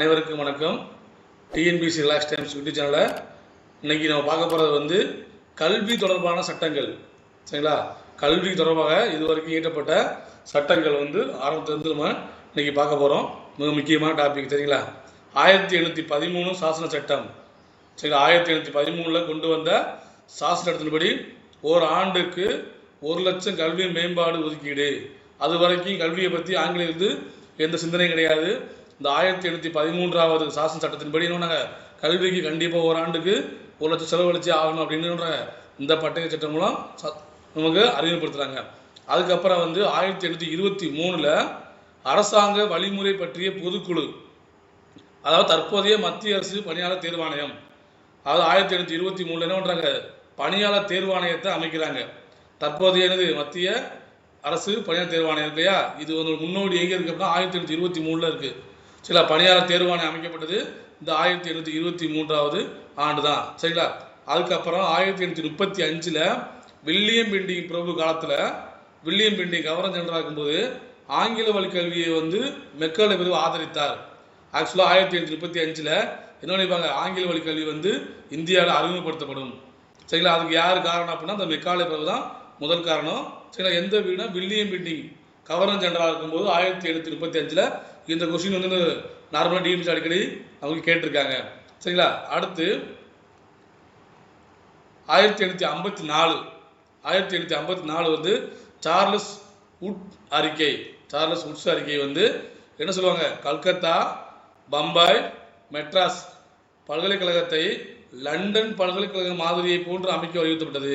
அனைவருக்கும் வணக்கம். TNPSC relax times YouTube சேனலில் இன்னைக்கு நம்ம பார்க்க போகிறது வந்து கல்வி தொடர்பான சட்டங்கள். சரிங்களா? கல்வி தொடர்பாக இதுவரைக்கும் ஈட்டப்பட்ட சட்டங்கள் வந்து ஆரம்பத்திலிருந்து நம்ம இன்றைக்கி பார்க்க போகிறோம் மிக முக்கியமான டாபிக் சரிங்களா? ஆயிரத்தி எழுநூற்றி பதிமூணு சாசன சட்டம். சரிங்களா? ஆயிரத்தி எழுநூற்றி பதிமூணில் கொண்டு வந்த சாசன சட்டத்தின்படி ஒரு ஆண்டுக்கு ஒரு லட்சம் கல்வி மேம்பாடு ஒதுக்கீடு. அது வரைக்கும் கல்வியை பற்றி ஆங்கிலேயருந்து எந்த சிந்தனையும் கிடையாது. இந்த ஆயிரத்தி எழுநூற்றி பதிமூன்றாவது சாசன சட்டத்தின்படி நாங்கள் கல்விக்கு கண்டிப்பாக ஒரு ஆண்டுக்கு ஒரு லட்சம் செலவழிச்சு ஆகணும் அப்படின்ற இந்த பட்டய சட்டம் மூலம் ச- நமக்கு அறிமுகப்படுத்துகிறாங்க அதுக்கப்புறம் வந்து ஆயிரத்தி எண்ணூற்றி இருபத்தி மூணில் அரசாங்க வழிமுறை பற்றிய பொதுக்குழு அதாவது தற்போதைய மத்திய அரசு பணியாளர் தேர்வாணையம் அதாவது ஆயிரத்தி எண்ணூற்றி இருபத்தி மூணில் என்ன பண்ணுறாங்க பணியாளர் தேர்வாணையத்தை அமைக்கிறாங்க. தற்போதைய என்னது? மத்திய அரசு பணியாளர் தேர்வாணையம் இல்லையா? இது வந்து முன்னோடி எங்கே இருக்குது அப்படின்னா ஆயிரத்தி எண்ணூற்றி இருபத்தி மூணில் இருக்குது சில பணியாளர் தேர்வாணையம் அமைக்கப்பட்டது இந்த ஆயிரத்தி எண்ணூற்றி இருபத்தி மூன்றாவது ஆண்டு தான் சரிங்களா? அதுக்கப்புறம் ஆயிரத்தி எண்ணூற்றி முப்பத்தி அஞ்சில் வில்லியம் பெண்டிங் பிரபு காலத்தில் வில்லியம் பெண்டிங் கவர்னர் ஜெனரலாக இருக்கும்போது ஆங்கில வழி கல்வியை வந்து மெக்கால பிரிவு ஆதரித்தார். ஆக்சுவலாக ஆயிரத்தி எண்ணூற்றி முப்பத்தி அஞ்சில் என்ன நினைப்பாங்க ஆங்கில வழி கல்வி வந்து இந்தியாவில் அறிமுகப்படுத்தப்படும். சரிங்களா? அதுக்கு யார் காரணம் அப்படின்னா அந்த மெக்காலே பிரபு தான் முதல் காரணம். சரிங்களா? எந்த வீடுனா வில்லியம் பெண்டிங் கவர்னர் ஜெனரலாக இருக்கும்போது ஆயிரத்தி எழுநூற்றி முப்பத்தி அஞ்சில் இந்த கொஸ்டின் வந்து நார்மலாக டிஎம்சி அடிக்கடி அவங்க கேட்டிருக்காங்க. சரிங்களா? அடுத்து ஆயிரத்தி எண்ணூற்றி ஐம்பத்தி நாலு. ஆயிரத்தி எண்ணூற்றி ஐம்பத்தி நாலு வந்து சார்லஸ் உட் அறிக்கை. சார்லஸ் உட்ஸ் அறிக்கை வந்து என்ன சொல்லுவாங்க? கல்கத்தா பம்பாய் மெட்ராஸ் பல்கலைக்கழகத்தை லண்டன் பல்கலைக்கழக மாதிரியை போன்று அமைக்க வலியுறுத்தப்பட்டது.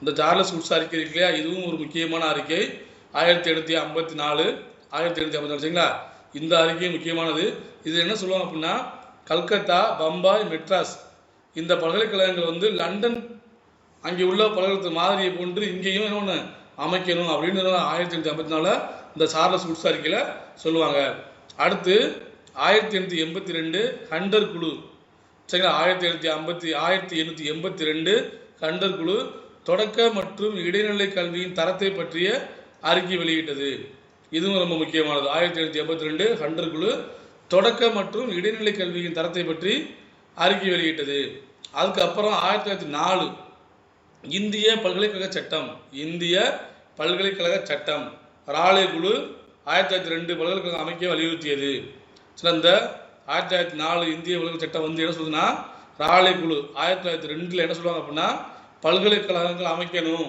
இந்த சார்லஸ் உட்ஸ் அறிக்கை இருக்கு இல்லையா? இதுவும் ஒரு முக்கியமான அறிக்கை. ஆயிரத்தி எண்ணூற்றி ஐம்பத்தி நாலு ஆயிரத்தி எண்ணூற்றி ஐம்பத்தி நாலு. சரிங்களா? இந்த அறிக்கை முக்கியமானது. இது என்ன சொல்லுவாங்க அப்படின்னா கல்கத்தா பம்பாய் மெட்ராஸ் இந்த பல்கலைக்கழகங்கள் வந்து லண்டன் அங்கே உள்ள பல்கலைக்கழக மாதிரியை போன்று இங்கேயும் என்ன ஒன்று அமைக்கணும் அப்படின்னு ஆயிரத்தி எண்ணூற்றி ஐம்பத்தி நாலில் இந்த சார்லஸ் உட்ஸ் அறிக்கையில் சொல்லுவாங்க. அடுத்து ஆயிரத்தி எண்ணூற்றி எண்பத்தி ரெண்டு ஹண்டர் குழு. சரிங்களா? ஆயிரத்தி எண்ணூற்றி ஐம்பத்தி ஆயிரத்தி எண்ணூற்றி எண்பத்தி ரெண்டு ஹண்டர் குழு தொடக்க மற்றும் இடைநிலை கல்வியின் தரத்தை பற்றிய அறிக்கை வெளியிட்டது. இதுவும் ரொம்ப முக்கியமானது. ஆயிரத்தி எழுநூற்றி எண்பத்தி ரெண்டு ஹண்டர் குழு தொடக்க மற்றும் இடைநிலை கல்வியின் தரத்தை பற்றி அறிக்கை வெளியிட்டது. அதுக்கப்புறம் ஆயிரத்தி தொள்ளாயிரத்தி நாலு இந்திய பல்கலைக்கழக சட்டம் இந்திய பல்கலைக்கழக சட்டம் ராலே குழு ஆயிரத்தி தொள்ளாயிரத்தி ரெண்டு பல்கலைக்கழகம் அமைக்க வலியுறுத்தியது. சில இந்த ஆயிரத்தி தொள்ளாயிரத்தி நாலு இந்திய பல்கலை சட்டம் வந்து என்ன சொல்லுதுன்னா ராலே குழு ஆயிரத்தி தொள்ளாயிரத்தி ரெண்டில் என்ன சொல்லுவாங்க அப்படின்னா பல்கலைக்கழகங்கள் அமைக்கணும்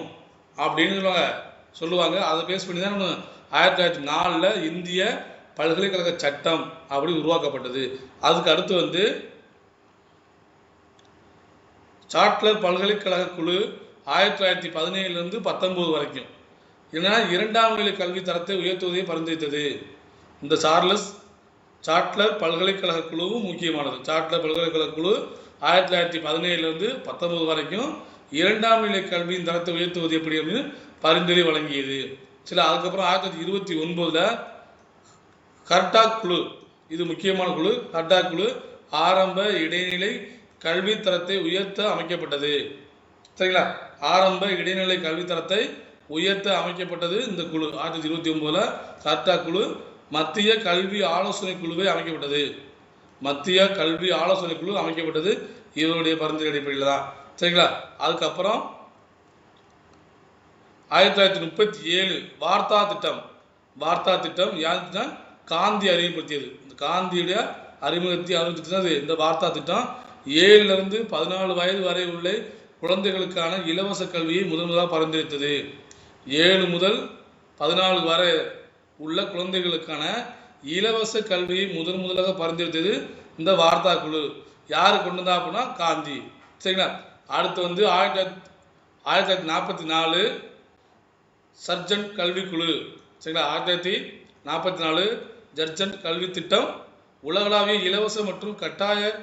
அப்படின்னு சொல்லுவாங்க. சொல்லுவாங்க. அதை பேஸ் பண்ணி தான் ஆயிரத்தி தொள்ளாயிரத்தி நாலில் இந்திய பல்கலைக்கழக சட்டம் அப்படி உருவாக்கப்பட்டது. அதுக்கு அடுத்து வந்து சாட்லர் பல்கலைக்கழக குழு ஆயிரத்தி தொள்ளாயிரத்தி பதினேழுலேருந்து பத்தொம்போது வரைக்கும். ஏன்னா இரண்டாம் நிலை கல்வி தரத்தை உயர்த்துவதை பரிந்துரைத்தது. இந்த சார்லஸ் சாட்லர் பல்கலைக்கழக குழுவும் முக்கியமானது. சாட்லர் பல்கலைக்கழக குழு ஆயிரத்தி தொள்ளாயிரத்தி பதினேழுலேருந்து பத்தொன்பது வரைக்கும் இரண்டாம் நிலை கல்வியின் தரத்தை உயர்த்துவது எப்படி அப்படின்னு பரிந்துரை வழங்கியது. சில அதுக்கப்புறம் ஆயிரத்தி தொள்ளாயிரத்தி இருபத்தி ஒன்பதில் கர்டா குழு இது முக்கியமான குழு கர்டா குழு ஆரம்ப இடைநிலை கல்வி தரத்தை உயர்த்த அமைக்கப்பட்டது. சரிங்களா? ஆரம்ப இடைநிலை கல்வி தரத்தை உயர்த்த அமைக்கப்பட்டது இந்த குழு. ஆயிரத்தி தொள்ளாயிரத்தி இருபத்தி ஒன்பதுல கர்டா குழு மத்திய கல்வி ஆலோசனை குழுவை அமைக்கப்பட்டது. மத்திய கல்வி ஆலோசனை குழு அமைக்கப்பட்டது. இவருடைய பரிந்துரை அடிப்படையில் தான். சரிங்களா? அதுக்கப்புறம் ஆயிரத்தி தொள்ளாயிரத்தி முப்பத்தி ஏழு வார்த்தா திட்டம். வார்த்தா திட்டம் யாருன்னா காந்தி அறிமுகப்படுத்தியது. இந்த காந்தியுடைய அறிமுகத்தை அறிமுகப்படுத்தினது இந்த வார்த்தா திட்டம் ஏழுலேருந்து பதினாலு வயது வரை உள்ள குழந்தைகளுக்கான இலவச கல்வியை முதன் முதலாக பரிந்துரைத்தது. ஏழு முதல் பதினாலு வரை உள்ள குழந்தைகளுக்கான இலவச கல்வியை முதன் முதலாக பரிந்துரைத்தது இந்த வார்த்தா குழு. யார் கொண்டு வந்தா அப்படின்னா காந்தி. சரிங்களா? அடுத்து வந்து ஆயிரத்தி தொள்ளாயிரத்தி ஆயிரத்தி தொள்ளாயிரத்தி நாற்பத்தி நாலு சர்ஜன் கல்விக்குழு சரிங்களா? ஆயிரத்தி தொள்ளாயிரத்தி நாற்பத்தி நாலு ஜர்ஜன் கல்வி திட்டம். உலகளாவிய இலவச மற்றும் கட்டாய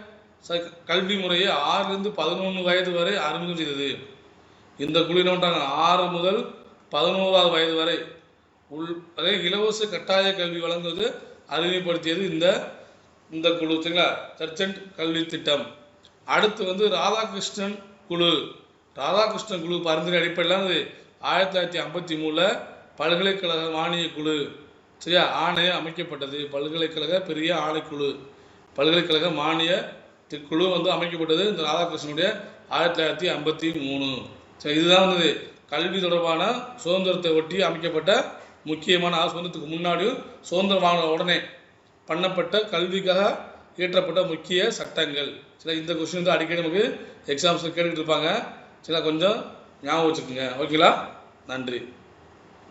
ச- கல்வி முறையை ஆறிலிருந்து பதினொன்று வயது வரை அறிமுகம் செய்தது. இந்த குழு என்ன ஆறு முதல் பதினோராவது வயது வரை உள் அதே இலவச கட்டாய கல்வி வழங்குவது அறிமுகப்படுத்தியது இந்த இந்த குழு. சரிங்களா? சர்ஜன்ட் கல்வி திட்டம். அடுத்து வந்து ராதாகிருஷ்ணன் குழு. ராதாகிருஷ்ணன் குழு பரிந்துரை அடிப்படையில் ஆயிரத்தி தொள்ளாயிரத்தி ஐம்பத்தி மூணில் பல்கலைக்கழக மானிய குழு சரியா? ஆணையம் அமைக்கப்பட்டது. பல்கலைக்கழக பெரிய ஆணைக்குழு. பல்கலைக்கழக மானிய குழு வந்து அமைக்கப்பட்டது இந்த ராதாகிருஷ்ணனுடைய ஆயிரத்தி தொள்ளாயிரத்தி ஐம்பத்தி மூணு. சரி இதுதான் வந்து கல்வி தொடர்பான சுதந்திரத்தை ஒட்டி அமைக்கப்பட்ட முக்கியமான சுதந்திரத்துக்கு முன்னாடியும் சுதந்திரம் வாங்கின உடனே பண்ணப்பட்ட கல்விக்காக இயற்றப்பட்ட முக்கிய சட்டங்கள். சில இந்த கொஸ்டின் வந்து அடிக்கடி நமக்கு எக்ஸாம்ஸில் கேட்டுக்கிட்டு இருப்பாங்க. சில கொஞ்சம் ஞாபகம் வச்சுக்கோங்க. ஓகேங்களா? நன்றி.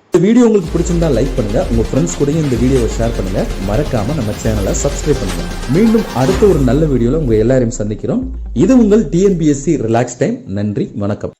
இந்த வீடியோ உங்களுக்கு பிடிச்சிருந்தா லைக் பண்ணுங்க. உங்க ஃப்ரெண்ட்ஸ் கூடயும் இந்த வீடியோவை ஷேர் பண்ணுங்க. மறக்காம நம்ம சேனலை சப்ஸ்கிரைப் பண்ணுங்க. மீண்டும் அடுத்த ஒரு நல்ல வீடியோல உங்க எல்லாரையும் சந்திக்கிறோம். இது உங்கள் டிஎன்பிஎஸ்சி ரிலாக்ஸ் டைம் நன்றி வணக்கம்.